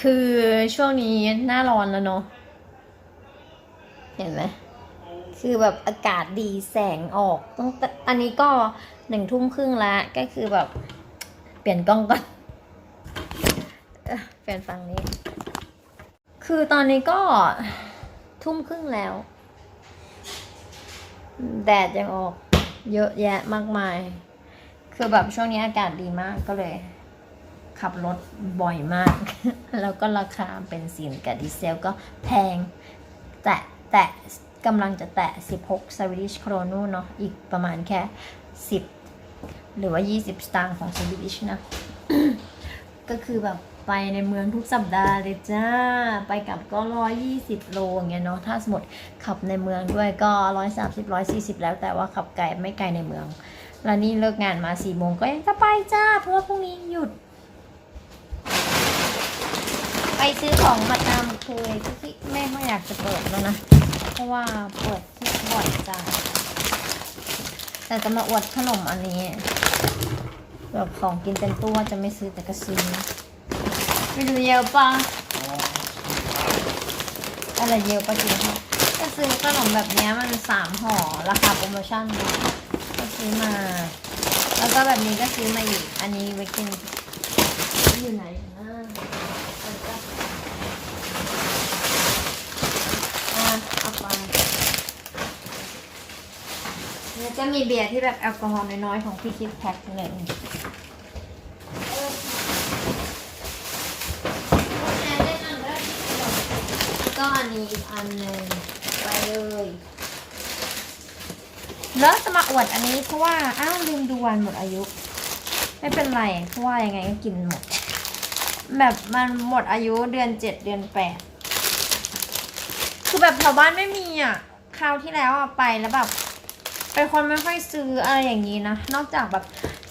คือช่วงนี้หน้าร้อนแล้วเนาะเห็นไหมคือแบบอากาศดีแสงออกตั้งแต่อันนี้ก็หนึ่งทุ่มครึ่งแล้วก็คือแบบ เปลี่ยนกล้องก่อนเปลี่ยนฝั่งนี้ คือตอนนี้ก็ทุ่มครึ่งแล้ว แดดยังออก เยอะแยะมากมาย คือแบบช่วงนี้อากาศดีมากก็เลย ขับรถบ่อยมาก แล้วก็ราคาเบนซินกับดีเซลก็แพง แตะแตะกำลังจะแตะ 16 สวิตชโครนูเนาะอีกประมาณแค่ 10 หรือว่า 20 สตางค์ของสวิติชนะ ก็คือแบบไปในเมืองทุกสัปดาห์เลยจ้า ไปกลับก็120โลอย่างเงี้ยเนาะถ้าสมมติขับในเมืองด้วยก็130 140แล้วแต่ว่าขับไกลไม่ไกลในเมือง แล้วนี่เลิกงานมา4โมงก็ยังจะไปจ้า เพราะว่าพรุ่งนี้หยุด ไปซื้อของมาตามเคยที่แม่ไม่อยากจะเปิดแล้วนะ เพราะว่าเปิดที่บ่อยจ้าแต่จะมาอวดขนมอันนี้แบบของกินเต็มตู้ว่าจะไม่ซื้อแต่ก็ซื้อไม่ดูเยอะปะอะไรเยอะปะจริงค่ะก็ซื้อขนมแบบนี้มันสามห่อราคาโปรโมชั่นก็ซื้อมา แล้วก็แบบนี้ก็ซื้อมาอีก อันนี้ไว้กินอยู่ไหนนะเอาจ้ะอะเอาไป แล้วก็มีเบียร์ที่แบบแอลกอฮอล์น้อยๆของพี่คิดแพ็คหนึ่งก็อันนี้อีกอันหนึ่งไปเลยแล้วจะมาอวดอันนี้เพราะว่า อ้าวลืมดูวันหมดอายุ ไม่เป็นไร เพราะว่ายังไงก็กินหมด แบบมันหมดอายุเดือนเจ็ดเดือนแปดคือแบบแถวบ้านไม่มีอะคราวที่แล้วอะไปแล้วแบบ เป็นคนไม่ค่อยซื้ออะไรอย่างนี้นะ นอกจากแบบ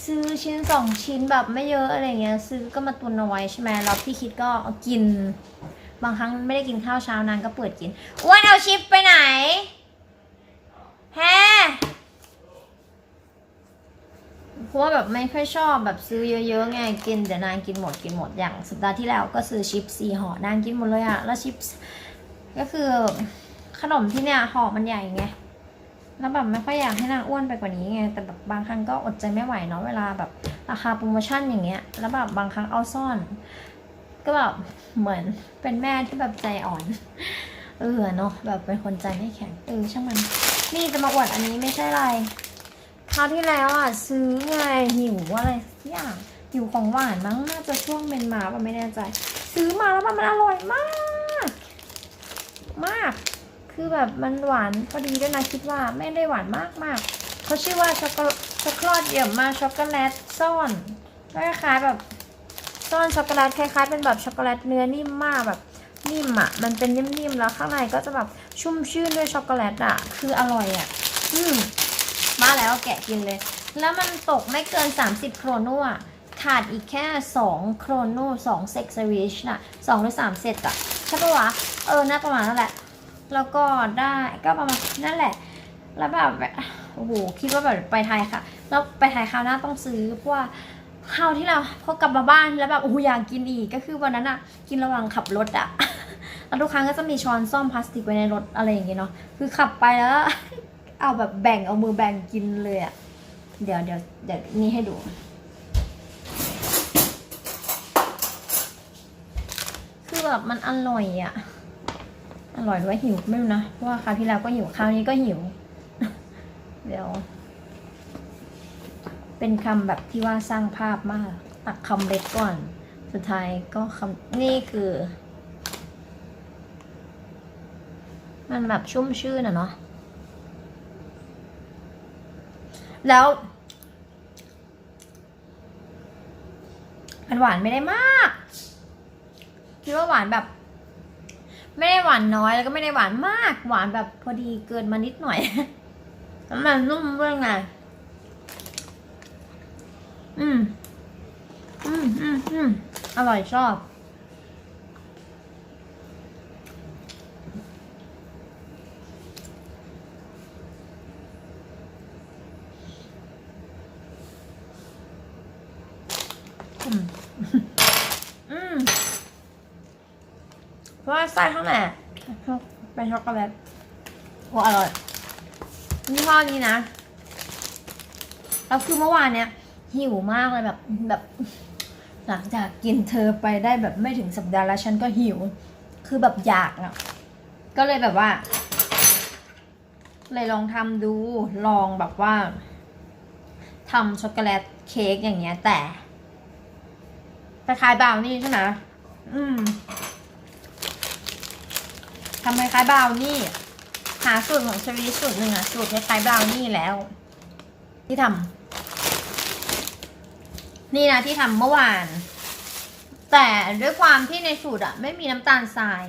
ซื้อชิ้นสองชิ้นแบบไม่เยอะอะไรเงี้ย ซื้อก็มาตุนเอาไว้ใช่ไหมแล้วพี่คิดก็กิน บางครั้งไม่ได้กินข้าวเช้านางก็เปิดกินอ้วนเอาชิปไปไหนแฮเพราะว่าแบบไม่ค่อยชอบแบบซื้อเยอะๆไงกินเดี๋ยวนางกินหมดกินหมดอย่างสัปดาห์ที่แล้วก็ซื้อชิปสี่ห่อนางกินหมดเลยอะแล้วชิปก็คือขนมที่เนี่ยห่อมันใหญ่ไง แล้วแบบไม่ค่อยอยากให้นางอ้วนไปกว่านี้ไง แต่แบบบางครั้งก็อดใจไม่ไหวเนาะเวลาแบบราคาโปรโมชั่นอย่างเงี้ย แล้วแบบบางครั้งเอาซ่อน ก็แบบเหมือนเป็นแม่ที่แบบใจอ่อน เออเนาะแบบเป็นคนใจไม่แข็งเออช่างมัน นี่จะมาอวดอันนี้ไม่ใช่อะไรคราวที่แล้วอะซื้อไงหิวอะไรสักอย่างหิวของหวานมั้งน่าจะช่วงเมนมาป่ะไม่แน่ใจ ซื้อมาแล้วแบบมันอร่อยมาก มาก คือแบบมันหวานพอดีด้วยนะคิดว่าไม่ได้หวานมากมากเขาชื่อว่าช็อกโกช็อกโกแลตเยี่ยมมากช็อกโกแลตซ่อนคล้ายๆแบบซ่อนช็อกโกแลตคล้ายๆเป็นแบบช็อกโกแลตเนื้อนิ่มมากแบบนิ่มอะมันเป็นนิ่มๆแล้วข้างในก็จะแบบชุ่มชื่นด้วยช็อกโกแลตอะ คืออร่อยอะ อืมมาแล้วแกะกินเลย แล้วมันตกไม่เกิน 30 โครโนอะขาดอีกแค่ 2 โครโน2เซกซวิชน่ะ2หรือ3เซตอะ ใช่ปะวะ เออน่าประมาณนั่นแหละ แล้วก็ได้ก็ประมาณนั่นแหละ แล้วแบบโอ้โหคิดว่าแบบไปไทยค่ะ แล้วไปไทยคราวหน้าต้องซื้อเพราะว่าคราวที่เราพอกลับมาบ้านแล้วแบบโอ้โหอยากกินอีกก็คือวันนั้นอะกินระหว่างขับรถอะแล้วทุกครั้งก็จะมีช้อนซ่อมพลาสติกไว้ในรถอะไรอย่างเงี้ยเนาะคือขับไปแล้ว เอาแบบแบ่งเอามือแบ่งกินเลยอะเดี๋ยวเดี๋ยวเดี๋ยวนี่ให้ดูคือแบบมันอร่อยอะ อร่อยด้วยหิวไม่รู้นะเพราะว่าคราวที่แล้วก็หิวคราวนี้ก็หิว เดี๋ยว เป็นคำแบบที่ว่าสร้างภาพมาก ตักคำเล็กก่อน สุดท้ายก็คำนี่คือ มันแบบชุ่มชื่นอะเนาะแล้วมันหวานไม่ได้มาก คิดว่าหวานแบบ ไม่ได้หวานน้อยแล้วก็ไม่ได้หวานมาก หวานแบบพอดีเกินมานิดหน่อยแล้วมันนุ่มด้วยไงอืม อืมอืมอืมอร่อยชอบ เพราะว่าไส้ข้างในเป็นช็อกโกแลตโอ้อร่อยยี่ห้อนี้นะแล้วคือเมื่อวานเนี้ยหิวมากเลยแบบแบบหลังจากกินเธอไปได้แบบไม่ถึงสัปดาห์แล้วฉันก็หิว คือแบบอยากอะก็เลยแบบว่า เลยลองทำดูลองแบบว่าทำช็อกโกแลตเค้กอย่างเงี้ยแต่คล้ายๆบราวนี่ใช่ไหมอืมทำคล้ายๆบราวนี่ หาสูตรของชวีสูตรหนึ่งอะสูตรคล้ายๆบราวนี่แล้ว ที่ทำนี่นะที่ทำเมื่อวาน แต่ด้วยความที่ในสูตรอะไม่มีน้ำตาลทราย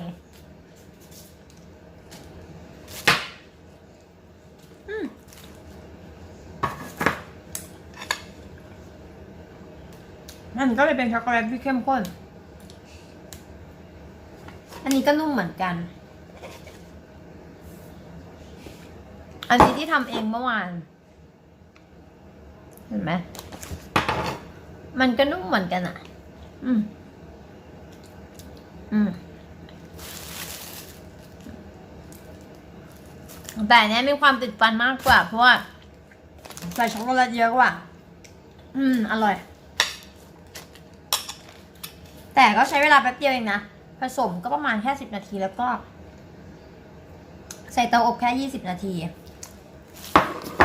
มันก็เลยเป็นช็อกโกแลตที่เข้มข้น อันนี้ก็นุ่มเหมือนกัน อันนี้ที่ทำเองเมื่อวาน เห็นไหม มันก็นุ่มเหมือนกันอะ อืม อืมแต่เนี้ยมีความติดฟันมากกว่า เพราะว่าใส่ช็อกโกแลตเยอะกว่า อืม อร่อย แต่ก็ใช้เวลาแป๊บเดียวเองนะ ผสมก็ประมาณแค่สิบนาทีแล้วก็ ใส่เตาอบแค่ยี่สิบนาที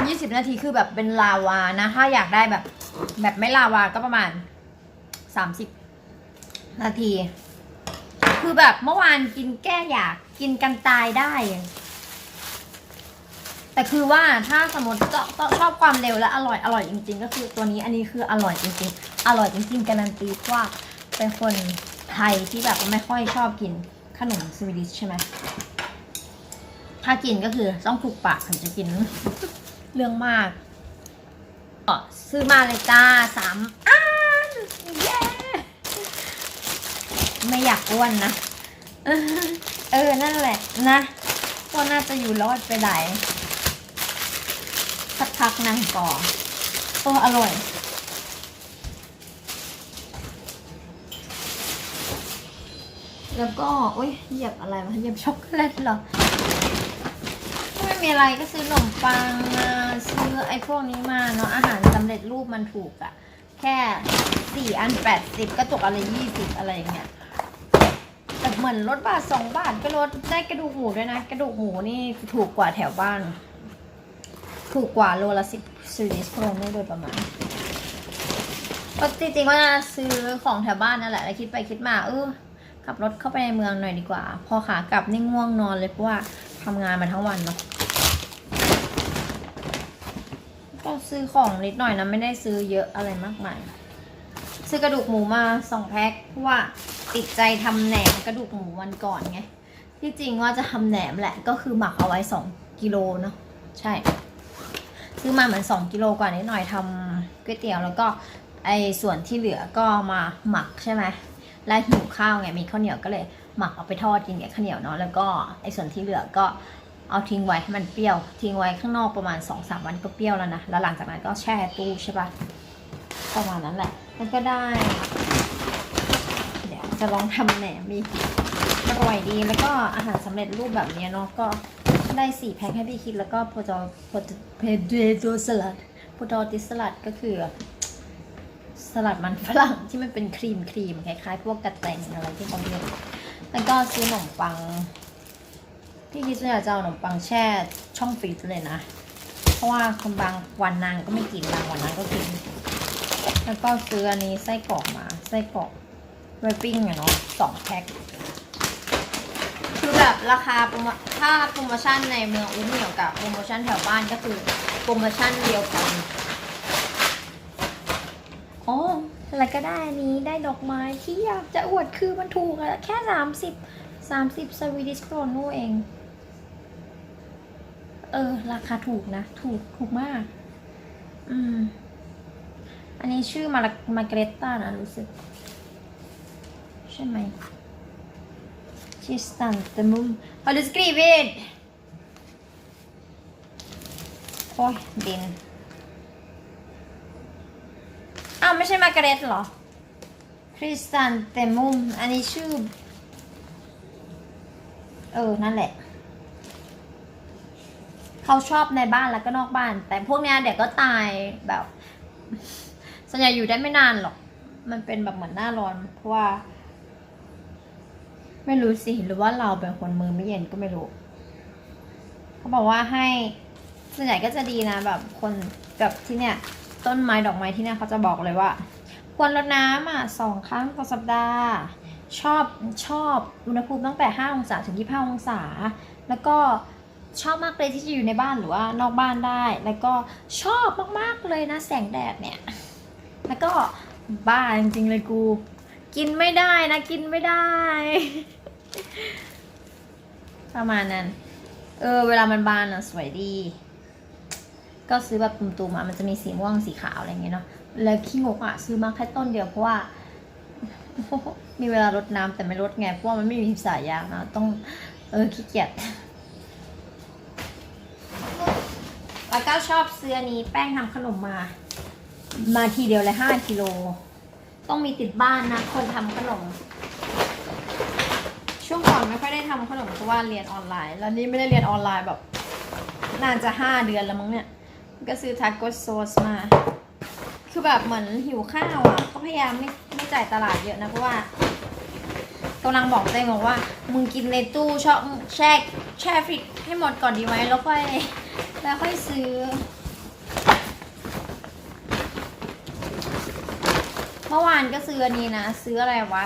ยี่สิบนาทีคือแบบเป็นลาวานะ ถ้าอยากได้แบบ แบบไม่ลาวาก็ประมาณสามสิบนาที คือแบบเมื่อวานกินแก้อยากกินกันตายได้ แต่คือว่าถ้าสมมติชอบความเร็วและอร่อยอร่อยจริง ๆ ก็คือตัวนี้อันนี้คืออร่อยจริงๆ อร่อยจริง ๆ การันตีว่าเป็นคนไทยที่แบบไม่ค่อยชอบกินขนมสวีดิชใช่ไหมถ้ากินก็คือต้องถูกปากถึงจะกิน เรื่องมากก็ซื้อมาเลยจ้าสามอันเย้ไม่อยากอ้วนนะ เออ นั่นแหละนะว่าน่าจะอยู่รอดไปได้สักพักนางก่อโอ้อร่อย แล้วก็โอ้ยเหยียบอะไรมาเหยียบช็อกโกแลตเหรอ ม่มีอะไรก็ซื้อขนมปังมาซื้อไอ้พวกนี้มาเนาะอาหารสำเร็จรูปมันถูกอะแค่สี่อันแปดสิบก็ตกอะไรยี่สิบอะไรอย่างเงี้ยแต่เหมือนลดบาทสองบาทก็ลดได้กระดูกหมูด้วยนะ กระดูกหมูนี่ถูกกว่าแถวบ้าน ถูกกว่าโลละสิบซีรีส์โครนโดยประมาณก็จริงๆว่าซื้อของแถวบ้านนั่นแหละแล้วคิดไปคิดมาเออขับรถเข้าไปในเมืองหน่อยดีกว่า พอขากลับนี่ง่วงนอนเลยเพราะว่าทำงานมาทั้งวันเนาะ ก็ซื้อของนิดหน่อยนะ ไม่ได้ซื้อเยอะอะไรมากมาย ซื้อกระดูกหมูมาสองแพ็คเพราะว่าติดใจทำแหนมกระดูกหมูวันก่อนไง ที่จริงว่าจะทำแหนมแหละก็คือหมักเอาไว้สองกิโลเนาะใช่ซื้อมาเหมือนสองกิโลกว่านิดหน่อยทำก๋วยเตี๋ยวแล้วก็ไอ้ส่วนที่เหลือก็มาหมักใช่ไหมแล้วหิวข้าวไงมีข้าวเหนียวก็เลยหมักเอาไปทอดกินกับข้าวเหนียวเนาะแล้วก็ไอ้ส่วนที่เหลือก็ เอาทิ้งไว้ให้มันเปรี้ยว ทิ้งไว้ข้างนอกประมาณ2อสามวันก็เปรี้ยวแล้วนะ แล้วหลังจากนั้นก็แช่ตู้ใช่ปะประมาณนั้นแหละ มันก็ได้ เดี๋ยวจะลองทำแหนมมีอร่อยดีแล้วก็อาหารสำเร็จรูปแบบนี้เนาะก็ได้สี่แพ็คให้พี่คิดแล้วก็โพจอโพเพเดโตสลัดโพจอติสลัดก็คือ สลัดมันฝรั่งที่มันเป็นครีมครีมคล้ายๆ พวกกระแตงอะไรที่เขาเรียกแล้วก็ซื้อขนมปัง พี่คิดว่าจะเอาขนมปังแช่ช่องฟรีซเลยนะ เพราะว่าคนบางวันนางก็ไม่กินบางวันนางก็กิน แล้วก็ซื้ออันนี้ไส้กรอกมา ไส้กรอกไวปิ้งอะเนาะสองแพ็คคือแบบราคาโปรโมถ้าโปรโมชั่นในเมืองอุ้มเหนียวกับโปรโมชั่นแถวบ้านก็คือโปรโมชั่นเดียวกันอ๋ออะไรก็ได้อันนี้ได้ดอกไม้ที่อยากจะอวดคือมันถูกอะแค่สามสิบสามสิบสวีดิชโครนนู่เอง เออ ราคาถูกนะ ถูก ถูกมาก อืม อันนี้ชื่อมาลามาเกรตตานะรู้สึก ใช่ไหมชิสตันเตมุมฮอลสกรีวิดโอ้ยดิน อ้าว ไม่ใช่มาร์กเร็ตเหรอคริสตันเตมุม อันนี้ชื่อ เออ นั่นแหละ เขาชอบในบ้านแล้วก็นอกบ้าน แต่พวกเนี้ยเดี๋ยวก็ตายแบบส่วนใหญ่อยู่ได้ไม่นานหรอก มันเป็นแบบเหมือนหน้าร้อน เพราะว่า ไม่รู้สิหรือว่าเราเป็นคนมือไม่เย็นก็ไม่รู้ เขาบอกว่าให้ส่วนใหญ่ก็จะดีนะ แบบคนแบบที่เนี่ย ต้นไม้ดอกไม้ที่เนี่ยเขาจะบอกเลยว่า ควรรดน้ำอะสองครั้งต่อสัปดาห์ ชอบชอบอุณหภูมิตั้งแต่5องศาถึง25องศา แล้วก็ ชอบมากเลยที่จะอยู่ในบ้านหรือว่านอกบ้านได้ แล้วก็ชอบมากๆเลยนะแสงแดดเนี่ย แล้วก็บ้าจริงๆเลยกู กินไม่ได้นะกินไม่ได้ ประมาณนั้น เออ เวลามันบานอะสวยดี ก็ซื้อแบบตุ่มๆมา มันจะมีสีม่วงสีขาวอะไรเงี้ยเนาะ แล้วขี้งกอะซื้อมาแค่ต้นเดียวเพราะว่ามีเวลารดน้ำแต่ไม่รดไงเพราะว่ามันไม่มีสายยางนะต้องเออขี้เกียจ ชอบซื้อนี้แป้งทำขนมมา มาทีเดียวเลยห้ากิโล ต้องมีติดบ้านนะ คนทำขนม ช่วงก่อนไม่ค่อยได้ทำขนมเพราะว่าเรียนออนไลน์ แล้วนี่ไม่ได้เรียนออนไลน์แบบน่าจะห้าเดือนแล้วมั้งเนี่ย ก็ซื้อทาโกโซสมา คือแบบเหมือนหิวข้าวอะ ก็พยายามไม่ไม่จ่ายตลาดเยอะนะเพราะว่ากำลังบอกตัวเองบอกว่า มึงกินในตู้ชอบแช่แช่ฟริตให้หมดก่อนดีไหมแล้วค่อย แล้วค่อยซื้อ เมื่อวานก็ซื้ออันนี้นะ ซื้ออะไรวะ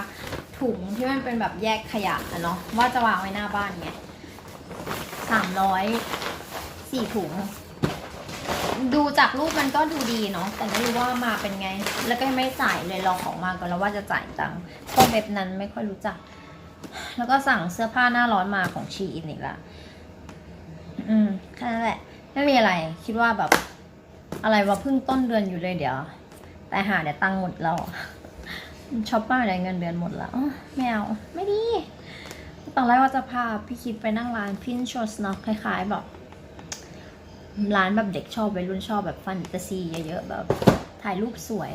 ถุงที่มันเป็นแบบแยกขยะอะเนาะว่าจะวางไว้หน้าบ้านไงสามร้อยสี่ถุง ดูจากรูปมันก็ดูดีเนาะแต่ไม่รู้ว่ามาเป็นไง แล้วก็ยังไม่จ่ายเลยรอของมาก่อนแล้วว่าจะจ่ายตังค์พวกเว็บนั้นไม่ค่อยรู้จัก แล้วก็สั่งเสื้อผ้าหน้าร้อนมาของชีอินอีกละอืมแค่นั้นแหละ ไม่มีอะไร คิดว่าแบบ อะไรวะเพิ่งต้นเดือนอยู่เลยเดี๋ยว แต่หาเดี๋ยวตังหมดแล้วช็อปป้าเดี๋ยวเงินเดือนหมดแล้วไม่เอาไม่ดี ตอนแรกว่าจะพาพี่คิดไปนั่งร้านพินชอสเนาะคล้ายๆแบบร้านแบบเด็กชอบวัยรุ่นชอบแบบฟันตาซีเยอะๆแบบถ่ายรูปสวย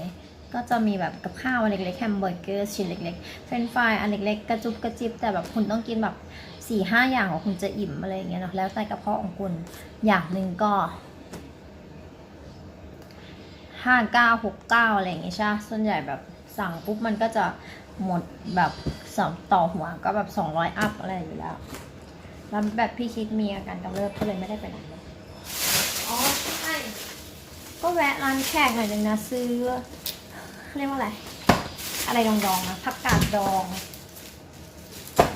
ก็จะมีแบบกับข้าวอันเล็กๆแฮมเบอร์เกอร์ชิ้นเล็กๆเฟรนฟรายอันเล็กๆ กระจุบกระจิบแต่แบบคุณต้องกินแบบ สี่ห้าอย่างของคุณจะอิ่มอะไรอย่างเงี้ยเนาะแล้วแต่กระเพาะของคุณอย่างหนึ่งก็ห้าเก้าหกเก้าอะไรอย่างเงี้ยใช่ส่วนใหญ่แบบสั่งปุ๊บมันก็จะหมดแบบสองต่อหัวก็แบบสองร้อยอัพอะไรอยู่แล้ว แล้วแบบพี่คิดมีอาการกำเริบก็เลยไม่ได้ไปไหนเลยอ๋อใช่ก็แวะร้านแขกหน่อยหนึ่งนะซื้อเขาเรียกว่าอะไร อะไรดองๆนะผักกาดดอง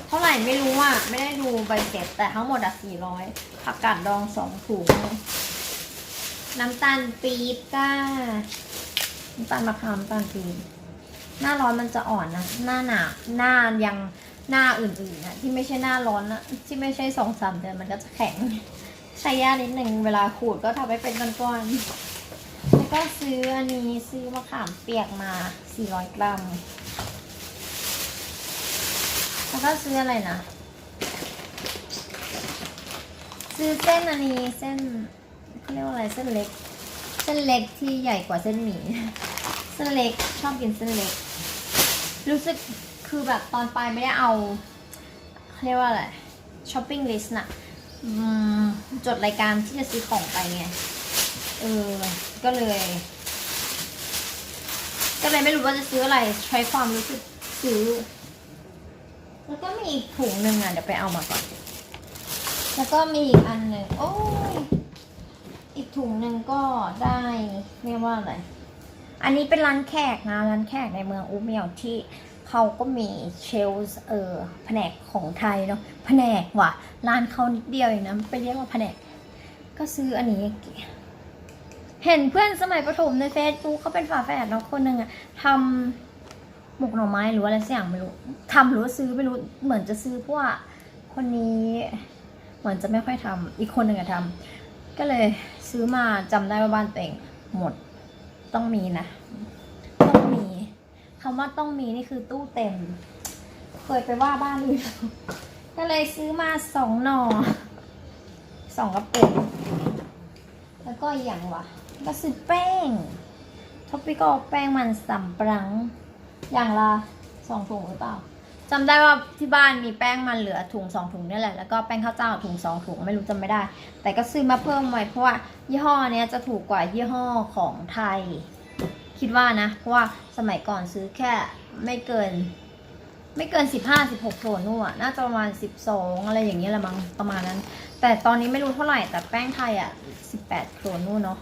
เท่าไหร่ไม่รู้อะไม่ได้ดูใบเสร็จแต่ทั้งหมดอะสี่ร้อยผักกาดดองสองถุง น้ำตาลปี๊บก้า น้ำตาลมะพร้าวน้ำตาลปี๊บหน้าร้อนมันจะอ่อนนะ หน้าหนาวหน้ายังหน้าอื่นๆนะที่ไม่ใช่หน้าร้อนนะที่ไม่ใช่สองสามเดือนมันก็จะแข็ง ใช้ยานิดหนึ่งเวลาขูดก็ทำให้เป็นก้อนๆแล้วก็ซื้ออันนี้ซื้อมะขามเปียกมา 400 กรัม แล้วก็ซื้ออะไรนะ ซื้อเส้นอันนี้เส้นเขาเรียกว่าอะไรเส้นเล็ก เส้นเล็กที่ใหญ่กว่าเส้นหมี่เส้นเล็กชอบกินเส้นเล็ก รู้สึกคือแบบตอนไปไม่ได้เอาเรียกว่าอะไรช้อปปิ้งลิสต์น่ะจดรายการที่จะซื้อของไปไงเออ ก็เลย ก็เลยไม่รู้ว่าจะซื้ออะไร ใช้ความรู้สึกซื้อ แล้วก็มีอีกถุงหนึ่งอะเดี๋ยวไปเอามาก่อน แล้วก็มีอีกอันหนึ่งโอ้ยอีกถุงหนึ่งก็ได้เรียกว่าอะไรอันนี้เป็นร้านแขกนะร้านแขกในเมืองอูเมียวที่เขาก็มีเชลส์เออแผนกของไทยเนาะแผนกว่ะร้านเขานิดเดียวเองนะไปเรียกว่าแผนก ก็ซื้ออันนี้เห็นเพื่อนสมัยประถมในเฟซบุ๊กเขาเป็นฝาแฝดเนาะคนหนึ่งอะทำ หมกหน่อไม้หรือว่าอะไรสักอย่างไม่รู้ทำหรือว่าซื้อไม่รู้เหมือนจะซื้อเพราะว่าคนนี้เหมือนจะไม่ค่อยทำอีกคนหนึ่งอะทำก็เลยซื้อมาจำได้ว่าบ้านตัวเองหมดต้องมีนะ ต้องมีคำว่าต้องมีนี่คือตู้เต็ม เคยไปว่าบ้านอื่นก็เลยซื้อมาสองหน่อสองกระปุกแล้วก็อย่างวะก็ซื้อแป้งท็อปปี้ก็แป้งมันสำปรัง อย่างละสองถุงหรือเปล่าจำได้ว่าที่บ้านมีแป้งมันเหลือถุงสองถุงเนี่ยแหละแล้วก็แป้งข้าวเจ้าถุงสองถุงไม่รู้จำไม่ได้ แต่ก็ซื้อมาเพิ่มไว้เพราะว่ายี่ห้อเนี้ยจะถูกกว่ายี่ห้อของไทย คิดว่านะ เพราะว่าสมัยก่อนซื้อแค่ไม่เกิน ไม่เกิน15 16โถนู่นอะน่าจะประมาณ12องอะไรอย่างเงี้ยแหละมั้งประมาณนั้น แต่ตอนนี้ไม่รู้เท่าไหร่แต่แป้งไทยอะ18โถนู่นเนาะ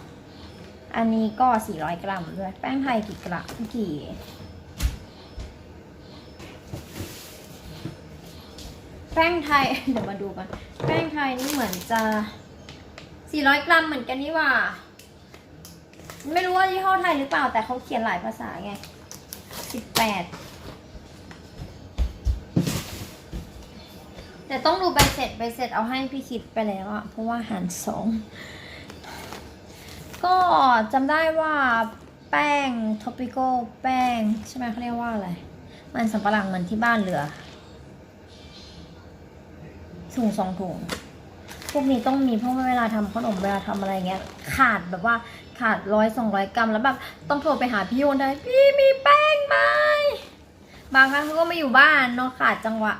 อันนี้ก็400กรัมด้วยแป้งไทยกี่กรัมกี่ แป้งไทย เดี๋ยวมาดูกัน แป้งไทยนี่เหมือนจะ 400 กรัมเหมือนกันนี่ว่า ไม่รู้ว่ายี่ห้อไทยหรือเปล่า แต่เขาเขียนหลายภาษาไง 18 แต่ต้องดูใบเสร็จใบเสร็จเอาให้พี่คิดไปแล้วอะเพราะว่าหารสอง ก็จำได้ว่าแป้งท็อปิโกแป้ง ใช่ไหมเขาเรียกว่าอะไร มันสำปะหลังเหมือนที่บ้านเหลือ ถุงสองถุงพวกนี้ต้องมีเพราะว่าเวลาทำขนมเวลาทำอะไรเงี้ย ขาดแบบว่าขาดร้อยสองร้อยกรัมแล้วแบบต้องโทรไปหาพี่โยนได้พี่มีแป้งไหมบางครั้งเขาก็ไม่อยู่บ้านเนาะขาดจังหวะ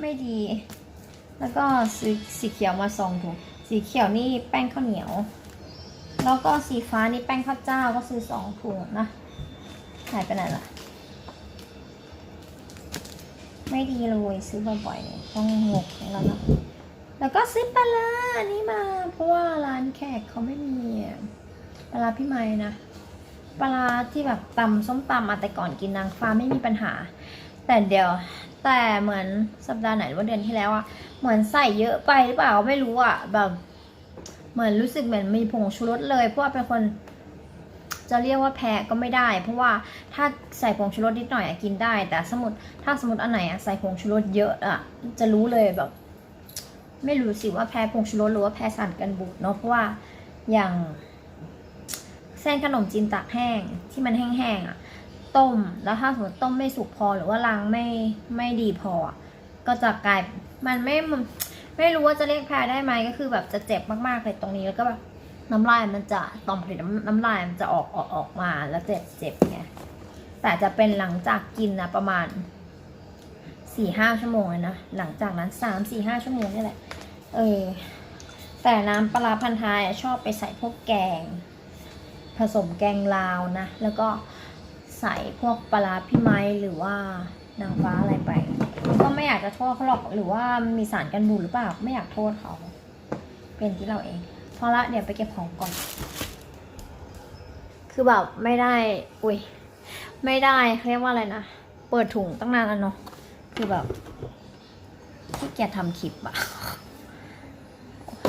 ไม่ดี แล้วก็สีสีเขียวมาสองถุงสีเขียวนี่แป้งข้าวเหนียว แล้วก็สีฟ้านี่แป้งข้าวเจ้าก็ซื้อสองถุงนะหายไปไหนล่ะ ไม่ดีเลยซื้อบ่อยๆเนี่ยต้องงกแล้วนะแล้วก็ซื้อปลาร้าอันนี้มา เพราะว่าร้านแขกเขาไม่มีปลาร้าพี่ไม้นะปลาที่แบบตำส้มตำมาแต่ก่อนกินนางฟ้าไม่มีปัญหา แต่เดี๋ยวแต่เหมือนสัปดาห์ไหนว่าเดือนที่แล้วอะเหมือนใส่เยอะไปหรือเปล่าไม่รู้อะแบบ เหมือนรู้สึกเหมือนมีผงชูรสเลยเพราะว่าเป็นคน จะเรียกว่าแพ้ก็ไม่ได้ เพราะว่าถ้าใส่ผงชูรสนิดหน่อยอะกินได้ แต่สมมติถ้าสมมติอันไหนอะใส่ผงชูรสเยอะอะจะรู้เลยแบบ ไม่รู้สิว่าแพ้ผงชูรสหรือว่าแพ้สารกันบูดเนาะเพราะว่าอย่างเส้นขนมจีนตากแห้งที่มันแห้งๆอะต้มแล้วถ้าสมมติต้มไม่สุกพอหรือว่าล้างไม่ไม่ดีพอ ก็จะกลายมันไม่ไม่รู้ว่าจะเรียกแพ้ได้ไหมก็คือแบบจะเจ็บมากๆเลยตรงนี้แล้วก็แบบ น้ำลายมันจะต่อมผลิตน้ำน้ำลายมันจะออกออกออกมาแล้วเจ็บเจ็บไงแต่จะเป็นหลังจากกินนะประมาณสี่ห้าชั่วโมงเลยนะหลังจากนั้นสามสี่ห้าชั่วโมงนี่แหละ เออ แต่น้ำปลาพันท้ายะชอบไปใส่พวกแกง ผสมแกงลาวนะ แล้วก็ใส่พวกปลาร้าพี่ไม้หรือว่านางฟ้าอะไรไป ก็ไม่อยากจะโทษเขาหรอกหรือว่ามีสารกันบูดหรือเปล่าไม่อยากโทษเขา เป็นที่เราเอง พอละเดี๋ยวไปเก็บของก่อน คือแบบไม่ได้ อุ้ย ไม่ได้เขาเรียกว่าอะไรนะ เปิดถุงตั้งนานแล้วเนาะ คือแบบขี้เกียจทำคลิปอะ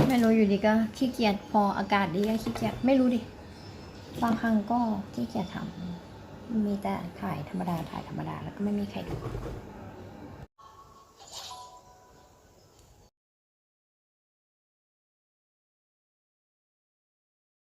ไม่รู้อยู่ดีก็ขี้เกียจพออากาศดีก็ขี้เกียจไม่รู้ดิบางครั้งก็ขี้เกียจทำมีแต่ถ่ายธรรมดาถ่ายธรรมดาแล้วก็ไม่มีใครดู